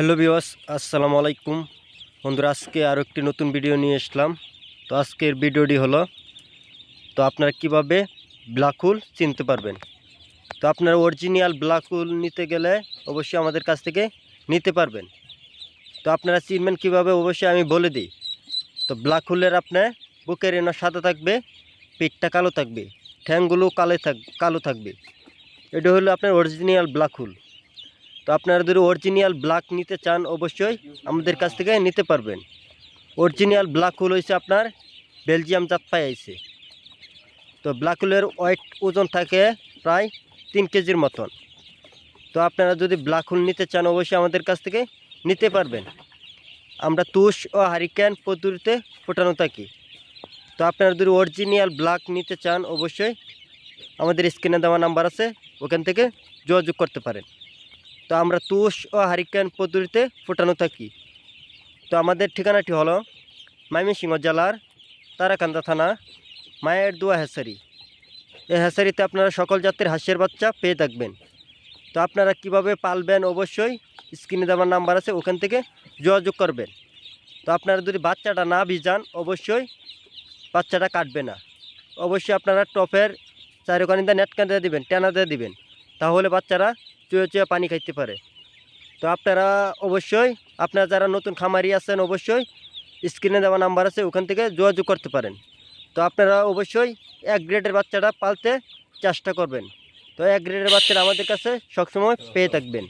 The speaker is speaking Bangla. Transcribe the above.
হ্যালো বিওয়াস আসসালামু আলাইকুম। বন্ধুরা, আজকে আরও একটি নতুন ভিডিও নিয়ে আসলাম তো আজকের ভিডিওটি হলো, তো আপনারা কীভাবে ব্ল্যাক হোল চিনতে পারবেন? তো আপনারা অরিজিনাল ব্ল্যাক হোল নিতে গেলে অবশ্যই আমাদের কাছ থেকে নিতে পারবেন। তো আপনারা চিনবেন কীভাবে, অবশ্যই আমি বলে দিই। তো ব্ল্যাক হোলের আপনার বুকের এনা সাদা থাকবে, পিঠটা কালো থাকবে, ঠ্যাংগুলো কালো থাক, কালো থাকবে। এটা হলো আপনার অরিজিনাল ব্ল্যাক হোল। তো আপনারা যদি অরিজিনাল ব্ল্যাক নিতে চান, অবশ্যই আমাদের কাছ থেকে নিতে পারবেন। অরিজিনাল ব্ল্যাক হুল হয়েছে আপনার বেলজিয়াম জাত পাই আইছে। তো ব্ল্যাক হুলের ওয়েট ওজন থাকে প্রায় তিন কেজির মতন। তো আপনারা যদি ব্ল্যাক হুল নিতে চান, অবশ্যই আমাদের কাছ থেকে নিতে পারবেন। আমরা তুষ ও হারিকেন পদ্ধতিতে ফোটানো থাকি। তো আপনারা যদি অরিজিনাল ব্ল্যাক নিতে চান, অবশ্যই আমাদের স্ক্রিনে দেওয়া নাম্বার আছে, ওখান থেকে যোগাযোগ করতে পারেন। তো আমরা তুষ ও হারিকেন পদ্ধতিতে ফোটানো থাকি। তো আমাদের ঠিকানাটি হলো ময়মনসিংহ জেলার তারাকান্দা থানা, মায়ের দুয়া হেসারি। এই হেসারিতে আপনারা সকল জাতের হাঁসের বাচ্চা পেয়ে থাকবেন। তো আপনারা কীভাবে পালবেন অবশ্যই স্ক্রিনে দেওয়ার নাম্বার আছে, ওখান থেকে যোগাযোগ করবেন। তো আপনারা যদি বাচ্চাটা না ভিজান, অবশ্যই বাচ্চাটা কাটবে না। অবশ্যই আপনারা টপের চারোখানি দিয়ে নেট কাঁদে দিবেন, টেনা দিয়ে দিবেন। তাহলে বাচ্চারা চুয়ে চুয়ে পানি খাইতে পারে। তো আপনারা অবশ্যই, আপনারা যারা নতুন খামারি আছেন, অবশ্যই স্ক্রিনে দেওয়া নাম্বার আছে, ওখান থেকে যোগাযোগ করতে পারেন। তো আপনারা অবশ্যই এক গ্রেডের বাচ্চাটা পালতে চেষ্টা করবেন। তো এক গ্রেডের বাচ্চারা আমাদের কাছে সবসময় পেয়ে থাকবেন।